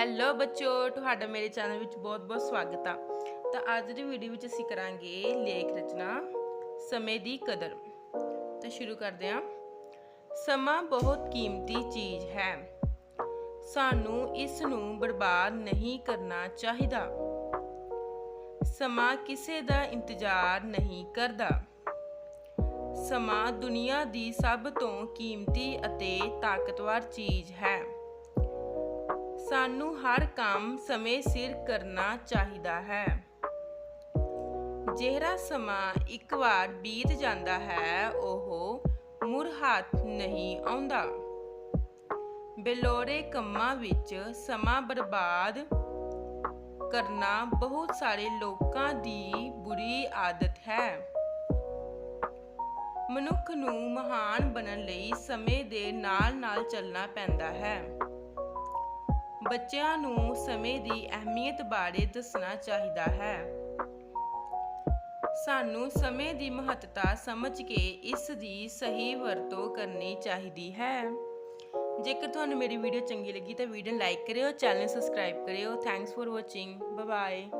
Hello ਬੱਚੋ ਤੁਹਾਡਾ ਮੇਰੇ ਚੈਨਲ ਵਿੱਚ ਬਹੁਤ-ਬਹੁਤ ਸਵਾਗਤ ਆ। ਤਾਂ ਅੱਜ ਦੀ ਵੀਡੀਓ ਵਿੱਚ ਅਸੀਂ ਕਰਾਂਗੇ ਲੇਖ ਰਚਨਾ, ਸਮੇਂ ਦੀ ਕਦਰ। ਤਾਂ ਸ਼ੁਰੂ ਕਰਦੇ ਹਾਂ। ਸਮਾਂ ਬਹੁਤ ਕੀਮਤੀ ਚੀਜ਼ ਹੈ। ਸਾਨੂੰ ਇਸ ਨੂੰ ਬਰਬਾਦ ਨਹੀਂ ਕਰਨਾ ਚਾਹੀਦਾ। ਸਮਾਂ ਕਿਸੇ ਦਾ ਇੰਤਜ਼ਾਰ ਨਹੀਂ ਕਰਦਾ। ਸਮਾਂ ਦੁਨੀਆ ਦੀ ਸਭ ਤੋਂ ਕੀਮਤੀ ਅਤੇ ਤਾਕਤਵਰ ਚੀਜ਼ ਹੈ। ਸਾਨੂੰ ਹਰ ਕੰਮ ਸਮੇਂ ਸਿਰ ਕਰਨਾ ਚਾਹੀਦਾ ਹੈ। ਜਿਹੜਾ ਸਮਾਂ ਇੱਕ ਵਾਰ ਬੀਤ ਜਾਂਦਾ ਹੈ, ਉਹ ਮੁੜ ਹੱਥ ਨਹੀਂ ਆਉਂਦਾ। ਬੇਲੋੜੇ ਕੰਮਾਂ ਵਿੱਚ ਸਮਾਂ ਬਰਬਾਦ ਕਰਨਾ ਬਹੁਤ ਸਾਰੇ ਲੋਕਾਂ ਦੀ ਬੁਰੀ ਆਦਤ ਹੈ। ਮਨੁੱਖ ਨੂੰ ਮਹਾਨ ਬਣਨ ਲਈ ਸਮੇਂ ਦੇ ਨਾਲ-ਨਾਲ ਚੱਲਣਾ ਪੈਂਦਾ ਹੈ। ਬੱਚਿਆਂ ਨੂੰ ਸਮੇਂ ਦੀ ਅਹਿਮੀਅਤ ਬਾਰੇ ਦੱਸਣਾ ਚਾਹੀਦਾ ਹੈ। ਸਾਨੂੰ ਸਮੇਂ ਦੀ ਮਹੱਤਤਾ ਸਮਝ ਕੇ ਇਸ ਦੀ ਸਹੀ ਵਰਤੋਂ ਕਰਨੀ ਚਾਹੀਦੀ ਹੈ। ਜੇਕਰ ਤੁਹਾਨੂੰ ਮੇਰੀ ਵੀਡੀਓ ਚੰਗੀ ਲੱਗੀ ਤਾਂ ਵੀਡੀਓ ਨੂੰ ਲਾਈਕ ਕਰਿਓ, ਚੈਨਲ ਸਬਸਕ੍ਰਾਈਬ ਕਰਿਓ। Thanks for watching bye bye